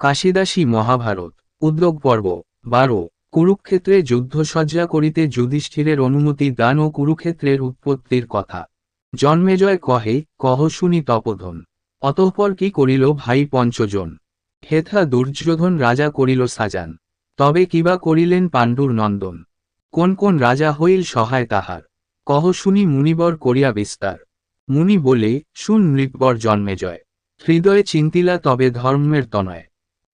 কাশিদাসী মহাভারত, উদ্যোগ পর্ব, বারো, কুরুক্ষেত্রে যুদ্ধসজ্জা করিতে যুধিষ্ঠিরের অনুমতি দান ও কুরুক্ষেত্রের উৎপত্তির কথা। জন্মেজয় কহে, কহ শুনি তপোধন। অতঃপর কি করিল ভাই পঞ্চজন? হেথা দুর্যোধন রাজা করিল সাজান। তবে কিবা করিলেন পাণ্ডুর নন্দন। কোন কোন রাজা হইল সহায় তাহার। কহ শুনি মুনিবর করিয়া বিস্তার। মুনি বলে, শুন নৃপবর জন্মেজয় হৃদয়ে চিন্তিলা তবে ধর্মের তনয়।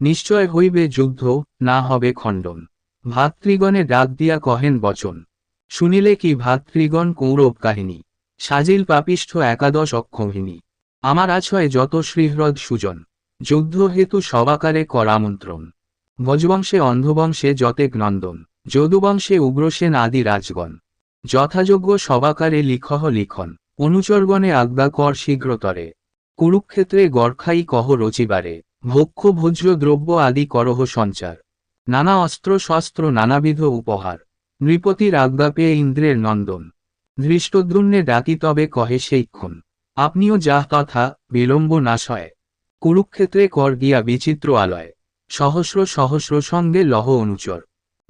নিশ্চয় হইবে যুদ্ধ, না হবে খণ্ডন। ভাতৃগণে ডাক দিয়া কহেন বচন। শুনিলে কি ভাতৃগণ কৌরব কাহিনী? সাজিল পাপিষ্ঠ একাদশ অক্ষহিনী আমার আছয় যত শ্রীহ্রদ সুজন। যুদ্ধ হেতু সবাকারে কর আমন্ত্রণ ভজবংশে অন্ধবংশে যতেক নন্দন। যদুবংশে উগ্রসেন আদি রাজগণ। যথাযোগ্য সবাকারে লিখহ লিখন। অনুচরগণে আজ্ঞা কর শীঘ্রতরে। কুরুক্ষেত্রে গড়খাই কহ রচিবারে। ভক্ষ ভোজ্য দ্রব্য আদি করহ সঞ্চার। নানা অস্ত্র শস্ত্র নানাবিধ উপহার। নৃপতির আজ্ঞা পেয়ে ইন্দ্রের নন্দন। ধৃষ্টদ্রুণ্যে ডাকি তবে কহে সেইক্ষণ আপনিও যাহ কথা বিলম্ব নাশয় কুরুক্ষেত্রে কর গিয়া বিচিত্র আলয়। সহস্র সহস্র সঙ্গে লহ অনুচর।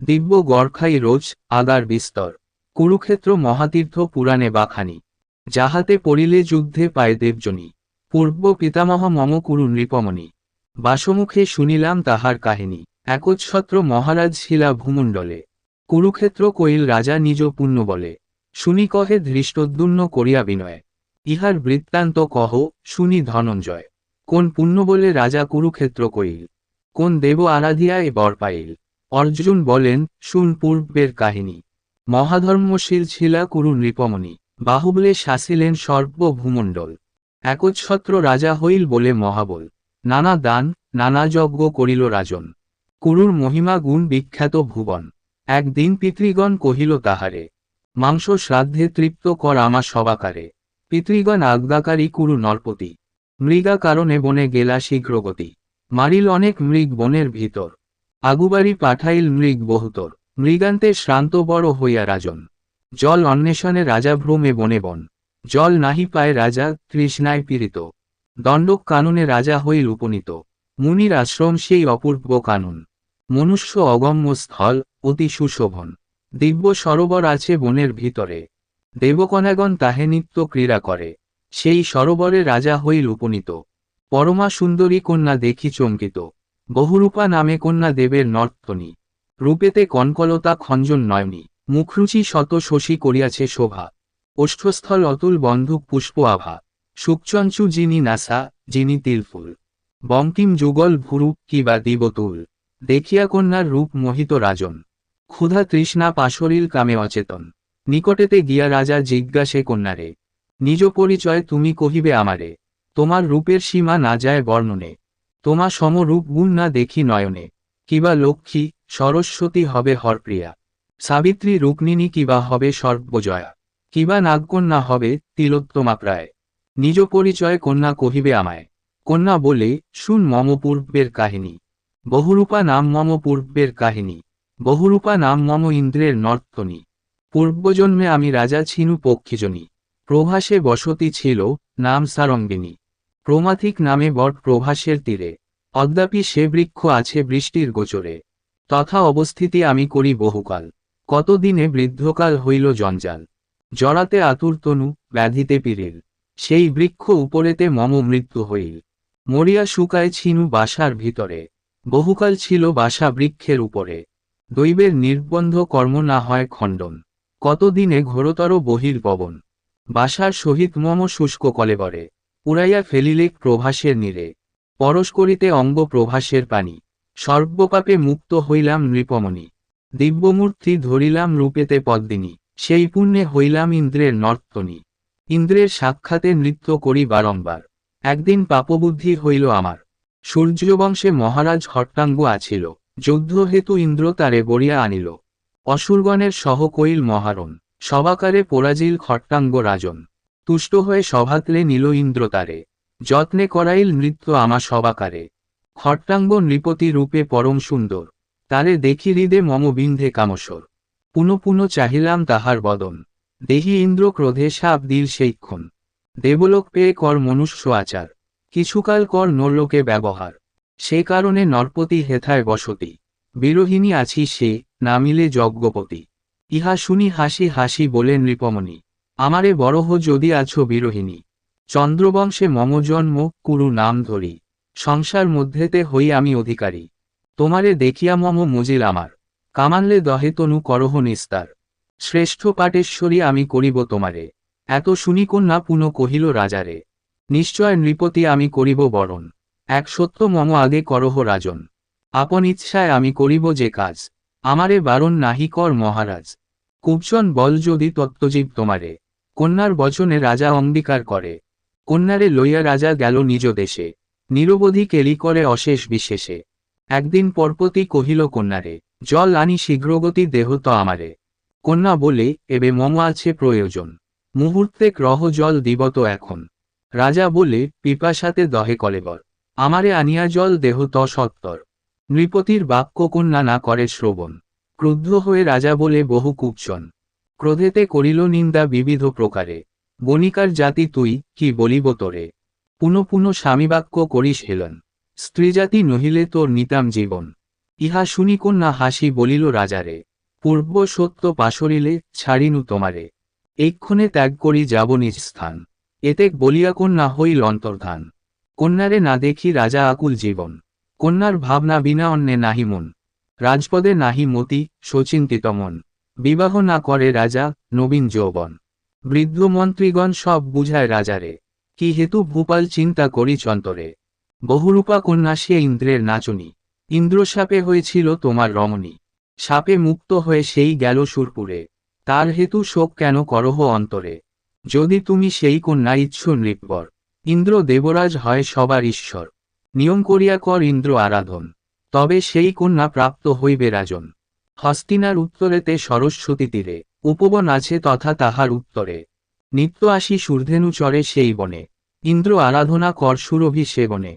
দিব্য গড়খাই রোজ আদার বিস্তর। কুরুক্ষেত্র মহাতীর্থ পুরাণে বাখানি। যাহাতে পড়িলে যুদ্ধে পায় দেবজনী। পূর্ব পিতামহ মম কুরু নৃপমণি। বাসমুখে শুনিলাম তাহার কাহিনী। একচ্ছত্র মহারাজ শিলা ভূমণ্ডলে। কুরুক্ষেত্র কইল রাজা নিজ পুণ্য বলে। শুনি কহে ধৃষ্টদ্যুন্ন করিয়া বিনয়। ইহার বৃত্তান্ত কহ, শুনি ধনঞ্জয়। কোন পুণ্য বলে রাজা কুরুক্ষেত্র কইল? কোন দেব আরাধিয়ায় বর পাইল? অর্জুন বলেন, শুন পূর্বের কাহিনী। মহাধর্মশীল ছিলা কুরু নৃপমণি, বাহুবলে শাসিলেন সর্বভূমণ্ডল একচ্ছত্র রাজা হইল বলে মহাবল। নানা দান, নানা যজ্ঞ করিল রাজন। কুরুর মহিমা গুণ বিখ্যাত ভুবন। একদিন পিতৃগণ কহিল তাহারে, মাংস শ্রাদ্ধে তৃপ্ত কর আমার সবাকারে। পিতৃগণ আজ্ঞাকারী কুরু নরপতি। মৃগা কারণে বনে গেলা শীঘ্রগতি। মারিল অনেক মৃগ বনের ভিতর। আগুবাড়ি পাঠাইল মৃগ বহুতর। মৃগান্তে শ্রান্ত বড় হইয়া রাজন। জল অন্বেষণে রাজা ভ্রমে বনে বন। জল নাহি পায় রাজা, তৃষ্ণায় পীড়িত। দণ্ডক কাননে রাজা হইল উপনীত মুনির আশ্রম সেই অপূর্ব কানন। মনুষ্য অগম্য স্থল, অতি সুশোভন। দিব্য সরোবর আছে বনের ভিতরে। দেবকণাগণ তাহে নিত্য ক্রীড়া করে। সেই সরোবরে রাজা হইল উপনীত পরমা সুন্দরী কন্যা দেখি চমকিত। বহুরূপা নামে কন্যা দেবের নর্তনী। রূপেতে কনকলতা খঞ্জন নয়নি মুখরুচি শত শশী করিয়াছে শোভা। ওষ্ঠস্থল অতুল বন্ধুক পুষ্প আভা। সুকচঞ্চু যিনি নাসা, যিনি তিলফুল বঙ্কিম যুগল ভুরু কিবা দিবতুল। দেখিয়া কন্যার রূপ মোহিত রাজন। ক্ষুধা তৃষ্ণা পাশরিল কামে অচেতন। নিকটেতে গিয়া রাজা জিজ্ঞাসে কন্যারে, নিজ পরিচয় তুমি কহিবে আমারে। তোমার রূপের সীমা না যায় বর্ণনে। তোমা সমরূপ গুণ না দেখি নয়নে। কিবা লক্ষ্মী, সরস্বতী হবে হরপ্রিয়া। সাবিত্রী রুক্মিণী কিবা হবে সর্বজয়া। কিবা নাগকন্যা হবে তিলোত্তমা প্রায়। নিজ পরিচয় কন্যা কহিবে আমায়, কন্যা বলে, শুন মম পূর্বের কাহিনী। বহুরূপা নাম মম পূর্বের কাহিনী, বহুরূপা নাম মম ইন্দ্রের নর্তনী। পূর্বজন্মে আমি রাজা ছিনু পক্ষীজনী, প্রভাসে বসতি ছিল, নাম সারঙ্গিনী। প্রমাথিক নামে বট প্রভাসের তীরে, অদ্যাপি সে বৃক্ষ আছে বৃষ্টির গোচরে। তথা অবস্থিতি আমি করি বহুকাল, কতদিনে বৃদ্ধকাল হইল জঞ্জাল। জড়াতে আতুর তনু, ব্যাধিতে পিরিল। সেই বৃক্ষ উপরেতে মম মৃত্যু হইল। মরিয়া শুকায় ছিনু বাসার ভিতরে। বহুকাল ছিল বাসা বৃক্ষের উপরে। দৈবের নির্বন্ধ কর্ম না হয় খণ্ডন। কতদিনে ঘোরতর বহির পবন বাসার সহিত মম শুষ্ক কলেবরে উড়াইয়া ফেলিলেক প্রভাসের নীরে। পরশ করিতে অঙ্গ প্রভাসের পানি। সর্বপাপে মুক্ত হইলাম নৃপমণি। দিব্যমূর্তি ধরিলাম রূপেতে পদ্মিনী। সেই পুণ্যে হইলাম ইন্দ্রের নর্তনী। ইন্দ্রের সাক্ষাতে নৃত্য করি বারংবার। একদিন পাপবুদ্ধি হইল আমার। সূর্যবংশে মহারাজ হট্টাঙ্গ আছিল। যুদ্ধ হেতু ইন্দ্র তারে বরিয়া আনিল। অসুরগণের সহ কইল মহারণ। সবাকারে পরাজিল খট্টাঙ্গ রাজন। তুষ্ট হয়ে সভাতলে নিল ইন্দ্র তারে। যত্নে করাইল নৃত্য আমা সবাকারে খট্টাঙ্গ নৃপতি রূপে পরম সুন্দর। তারে দেখি হৃদে মম বিন্ধে কামসর। পুনঃ পুনঃ চাহিলাম তাহার বদন। দেহি ইন্দ্র ক্রোধে সাপ দিল সেইক্ষণ দেবলোক পেয়ে কর মনুষ্য আচার। কিছুকাল কর নরলোকে ব্যবহার। সে কারণে নরপতি হেথায় বসতি। বিরোহিণী আছি সে নামিলে যজ্ঞপতি। ইহা শুনি হাসি হাসি বলেন নৃপমণি, আমারে বড়হ যদি আছো বিরোহিণী। চন্দ্রবংশে মম জন্ম, কুরু নাম ধরি। সংসার মধ্যেতে হই আমি অধিকারী। তোমারে দেখিয়া মম মজিল আমার। কামানলে দহে তনু করহ নিস্তার। শ্রেষ্ঠ পাটেশ্বরী আমি করিব তোমারে। এত শুনি কন্যা পুন কহিল রাজারে, নিশ্চয় নৃপতি আমি করিব বরণ। এক সত্য মম আগে করহ রাজন। আপন ইচ্ছায় আমি করিব যে কাজ। আমারে বারণ নাহি কর মহারাজ। কুবচন বল যদি তত্ত্বজীব তোমারে। কন্যার বচনে রাজা অঙ্গীকার করে। কন্যারে লইয়া রাজা গেল নিজ দেশে। নিরবধি কেলি করে অশেষ বিশেষে। একদিন পরপতি কহিল কন্যারে, জল আনি শীঘ্রগতি দেহ তো আমারে। কন্যা বলে, এবে মম আছে প্রয়োজন। মুহূর্তে গ্রহ জল দিবত এখন। রাজা বলে, পিপাসাতে দহে কলেবর। আমারে আনিয়া জল দেহ ত সত্তর। নৃপতির বাক্য কন্যা না করে শ্রবণ। ক্রুদ্ধ হয়ে রাজা বলে, বহু কুপচন। ক্রোধেতে করিল নিন্দা বিবিধ প্রকারে। বণিকার জাতি তুই, কি বলিব তোরে? পুনঃ পুনঃ স্বামীবাক্য করিস হেলন। স্ত্রীজাতি নহিলে তোর নিতাম জীবন। ইহা শুনি কন্যা হাসি বলিল রাজারে। পূর্ব সত্য পাশরিলে ছাড়িনু তোমারে। এক্ষণে ত্যাগ করি যাব নিজ স্থান। এতেক বলিয়া কন্যা হইল অন্তর্ধান। কন্যারে না দেখি রাজা আকুল জীবন। কন্যার ভাবনা বিনা অন্যে নাহি মন। রাজপদে নাহি মতি, সচিন্তিত মন। বিবাহ না করে রাজা, নবীন যৌবন। বৃদ্ধ মন্ত্রীগণ সব বুঝায় রাজারে। কি হেতু ভূপাল চিন্তা করি চন্তরে বহুরূপা কন্যা সে ইন্দ্রের নাচনী। ইন্দ্রসাপে হয়েছিল তোমার রমণী। সাপে মুক্ত হয়ে সেই গেল সুরপুরে। তার হেতু শোক কেন করহ অন্তরে? যদি তুমি সেই কন্যা ইচ্ছ নৃপবর, ইন্দ্র দেবরাজ হয় সবার ঈশ্বর। নিয়ম করিয়া কর ইন্দ্র আরাধন। তবে সেই কন্যা প্রাপ্ত হইবে রাজন। হস্তিনার উত্তরেতে সরস্বতী তীরে, উপবন আছে তথা তাহার উত্তরে। নিত্য আসি সূর্ধেনু চরে সেই বনে। ইন্দ্র আরাধনা কর সুরভি সেবনে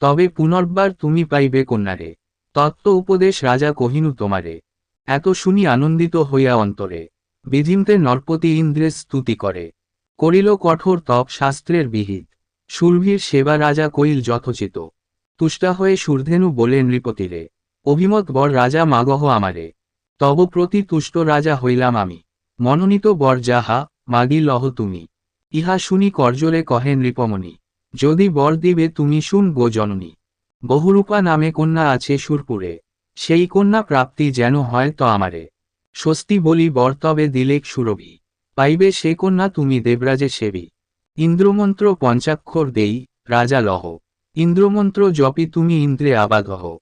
তবে পুনর্বার তুমি পাইবে কন্যারে। তত্ত্ব উপদেশ রাজা কহিনু তোমারে, এত শুনি আনন্দিত হইয়া অন্তরে বিধিমতে নরপতি ইন্দ্রের স্তুতি করে, করিল কঠোর তপ শাস্ত্রের বিহিত, সুরভীর সেবা রাজা কইল যথোচিত, তুষ্টা হয়ে সূর্ধেনু বলে নৃপতিরে, অভিমত বর রাজা মাগহ আমারে, তব প্রতি তুষ্ট রাজা হইলাম আমি, মনোনীত বর যাহা মাগি লহ তুমি, ইহা শুনি করজরে কহে নৃপমণি, যদি বর দিবে তুমি শুন গো জননী। বহুরূপা নামে কন্যা আছে সুরপুরে। সেই কন্যা প্রাপ্তি যেন হয় তো আমারে। স্বস্তি বলি বর তবে দিলেক সুরভি। পাইবে সে কন্যা তুমি দেবরাজে সেবী। ইন্দ্রমন্ত্র পঞ্চাক্ষর দেই, রাজা লহ। ইন্দ্রমন্ত্র জপি তুমি ইন্দ্রে আবাদহ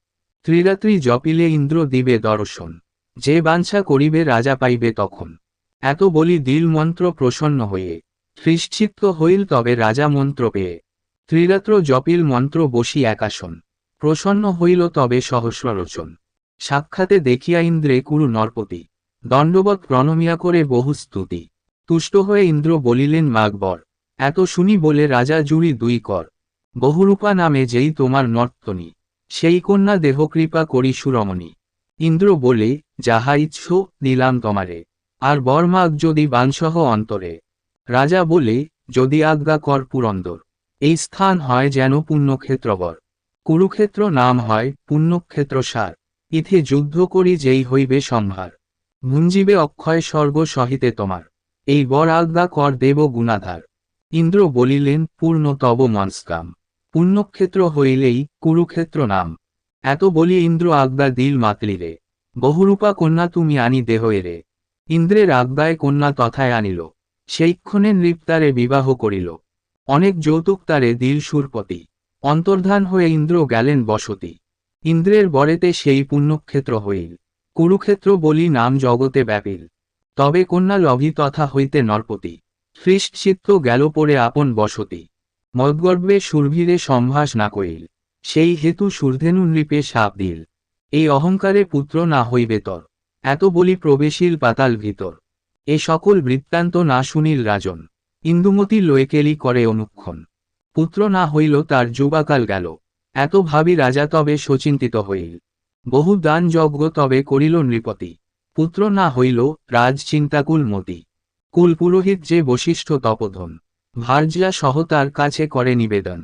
ত্রিরাত্রি জপিলে ইন্দ্র দিবে দর্শন। যে বাঞ্ছা করিবে রাজা পাইবে তখন। এত বলি দিল মন্ত্র প্রসন্ন হয়ে। হৃশ্চিত্ত হইল তবে রাজা মন্ত্র পেয়ে। ত্রিরাত্র জপিল মন্ত্র বসি একাশন প্রসন্ন হইল তবে সহস্ররচন সাক্ষাতে দেখিয়া ইন্দ্রে কুরু নরপতি, দণ্ডবৎ প্রণমিয়া করে বহু স্তুতি। তুষ্ট হয়ে ইন্দ্র বলিলেন, মাগবর, এত শুনি বলে রাজা জুড়ি দুই কর। বহুরূপা নামে যেই তোমার নর্তনী, সেই কন্যা দেহকৃপা করি সুরমণী। ইন্দ্র বলে, যাহা ইচ্ছ দিলাম তোমারে। আর বরমাগ যদি বানসহ অন্তরে। রাজা বলে, যদি আজ্ঞা কর পুরন্দর। এই স্থান হয় যেন পুণ্যক্ষেত্রবর। কুরুক্ষেত্র নাম হয় পুণ্যক্ষেত্র সার। ইথে যুদ্ধ করি যেই হইবে সম্ভার। ভুঞ্জিবে অক্ষয় স্বর্গ সহিতে তোমার। এই বর আজ্ঞা কর দেব গুণাধার। ইন্দ্র বলিলেন, পূর্ণ তব মনস্কাম। পুণ্যক্ষেত্র হইলেই কুরুক্ষেত্র নাম। এত বলি ইন্দ্র আজ্ঞা দিল মাতলিরে বহুরূপা কন্যা তুমি আনি দেহ এরে। ইন্দ্রের আজ্ঞায় কন্যা তথায় আনিল। সেইক্ষণে নৃপ্তারে বিবাহ করিল। অনেক যৌতুক তারে দিল সুরপতি। অন্তর্ধান হয়ে ইন্দ্র গেলেন বসতি। ইন্দ্রের বরেতে সেই পুণ্যক্ষেত্র হইল। কুরুক্ষেত্র বলি নাম জগতে ব্যাপিল। তবে কন্যা লভি তথা হইতে নরপতি। হৃষ্টচিত্ত গেল পরে আপন বসতি। মদগর্বে সুরভীরে সম্ভাস না কইল সেই হেতু সুরধেনু নৃপে সাপ দিল। এই অহংকারে পুত্র না হইবে তর। এত বলি প্রবেশিল পাতাল ভিতর। এ সকল বৃত্তান্ত না শুনিল রাজন। ইন্দুমতি লয়েকেলি করে অনুক্ষণ। পুত্র না হইল তার যুবাকাল গেল। এত ভাবি রাজা তবে সচিন্তিত হইল। বহু দান যজ্ঞ তবে করিল নৃপতি। পুত্র না হইল রাজ চিন্তাকুল মতি। কুল পুরোহিত যে বশিষ্ঠ তপধন। ভার্যা সহ তার কাছে করে নিবেদন।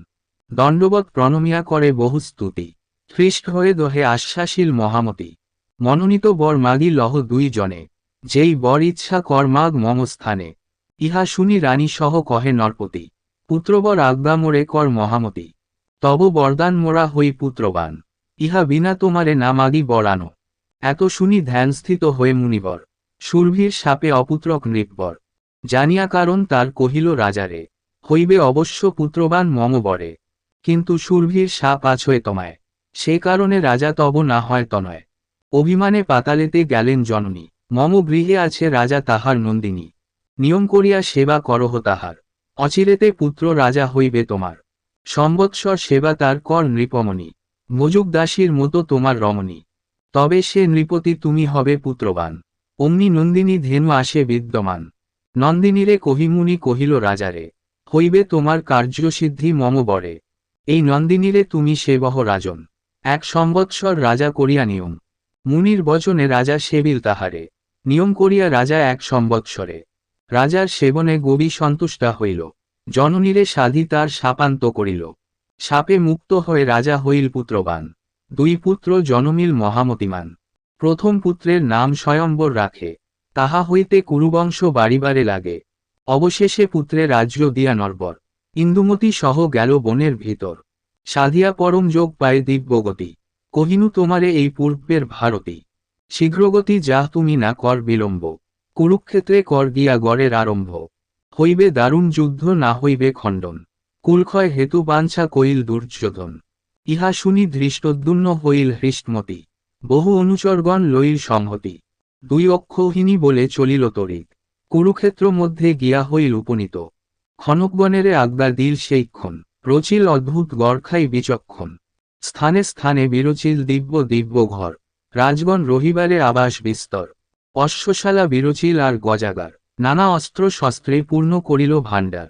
দণ্ডবৎ প্রণমিয়া করে বহু স্তুতি। খ্রিস্ট হয়ে দোহে আশ্বাসীল মহামতি। মনোনীত বর মাগি লহ দুই জনে। যেই বর ইচ্ছা কর মাগ মম স্থানে। ইহা শুনি রানী সহ কহে নরপতি। পুত্রবর আজ্ঞা মোরে কর মহামতি। তব বরদান মোরা হই পুত্রবান। ইহা বিনা তোমারে না মাগি বরানো। এত শুনি ধ্যানস্থিত হয়ে মুনিবর। সুরভীর সাপে অপুত্রক নৃপবর। জানিয়া কারণ তার কহিল রাজারে, হইবে অবশ্য পুত্রবান মম বরে কিন্তু সুরভীর সাপ আছয় তোমায়। সে কারণে রাজা তব না হয় তনয়। অভিমানে পাতালেতে গেলেন জননী। মম গৃহে আছে রাজা তাহার নন্দিনী। নিয়ম করিয়া সেবা করহ তাহার। অচিরেতে পুত্র রাজা হইবে তোমার। সম্বৎসর সেবা তার কর নৃপমণি। মজুক দাসীর মতো তোমার রমণী। তবে সে নৃপতি তুমি হবে পুত্রবান। অমনি নন্দিনী ধেনু আসে বিদ্যমান। নন্দিনীরে কহিমুনি কহিল, রাজারে, হইবে তোমার কার্যসিদ্ধি মম বরে। এই নন্দিনীরে তুমি সেবহ রাজন। এক সম্বৎসর রাজা করিয়া নিয়ম। মুনির বচনে রাজা সেবিল তাহারে। নিয়ম করিয়া রাজা এক সম্বৎসরে। রাজার সেবনে গবি সন্তুষ্টা হইল। জননীরে সাধি তার শাপান্ত করিল। সাপে মুক্ত হয়ে রাজা হইল পুত্রবান। দুই পুত্র জনমিল মহামতিমান। প্রথম পুত্রের নাম স্বয়ম্বর রাখে। তাহা হইতে কুরুবংশ বাড়িবারে লাগে। অবশেষে পুত্রে রাজ্য দিয়া নরবর। ইন্দুমতি সহ গেল বনের ভিতর। সাধিয়া পরম যোগ পায় দিব্যগতি। কহিনু তোমারে এই পূর্বের ভারতী। শীঘ্রগতি যা তুমি না কর বিলম্ব। কুরুক্ষেত্রে কর গিয়া গড়ের আরম্ভ। হইবে দারুণ যুদ্ধ, না হইবে খণ্ডন। কুলক্ষয় হেতু বাঞ্ছা কইল দুর্যোধন। ইহা শুনি ধৃষ্টদ্যুন্ন হইল হৃষ্টমতি। বহু অনুচরগণ লইল সংহতি। দুই অক্ষৌহিনী বলে চলিল তরিক কুরুক্ষেত্র মধ্যে গিয়া হইল উপনীত। ক্ষণকবনেরে আজ্ঞা দিল সেইক্ষণ। প্রচিল অদ্ভুত গড়খাই বিচক্ষণ। স্থানে স্থানে বিরচিল দিব্য দিব্য ঘর। রাজগণ রহিবারে আবাস বিস্তর। অশ্বশালা বিরচিল আর গজাগার। নানা অস্ত্র শস্ত্রে পূর্ণ করিল ভাণ্ডার।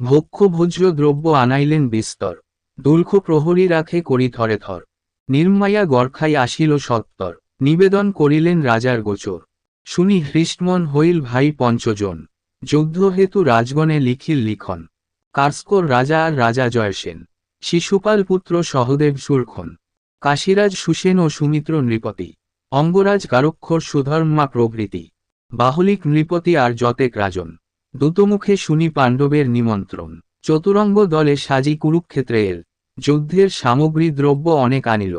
ভক্ষ ভোজ্য দ্রব্য আনাইলেন বিস্তর। দুর্খ প্রহরী রাখে করি থরে থর। নির্মায়া গর্খাই আসিল সত্তর। নিবেদন করিলেন রাজার গোচর। শুনি হৃষ্টমন হইল ভাই পঞ্চজন। যুদ্ধ হেতু রাজগণে লিখিল লিখন। কার্স্কর রাজা আর রাজা জয়সেন। শিশুপাল পুত্র সহদেব সুরখন। কাশীরাজ সুসেন ও সুমিত্র নৃপতি। অঙ্গরাজ কারক্ষর সুধর্মা প্রভৃতি। বাহলিক নৃপতি আর যতেক রাজন। দুতমুখে শুনি পাণ্ডবের নিমন্ত্রণ। চতুরঙ্গ দলে সাজি কুরুক্ষেত্রে এল যুদ্ধের সামগ্রী দ্রব্য অনেক আনিল।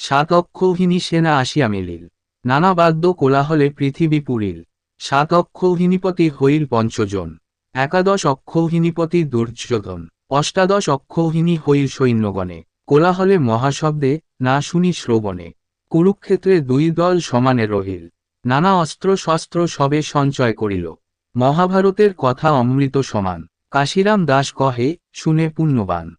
সাত অক্ষৌহিনী সেনা আসিয়া মিলিল। নানা বাদ্য কোলাহলে পৃথিবী পুরিল। সাত অক্ষৌহিনীপতি হইল পঞ্চজন। একাদশ অক্ষৌহিনীপতি দুর্যোধন। অষ্টাদশ অক্ষৌহিনী হইল সৈন্যগণে। কোলাহলে মহাশব্দে না শুনি শ্রবণে। কুরুক্ষেত্রে দুই দল সমানে রহিল। নানা অস্ত্র শস্ত্র সবে সঞ্চয় করিল। মহাভারতের কথা অমৃত সমান। কাশিরাম দাস কহে, শুনে পুণ্যবান।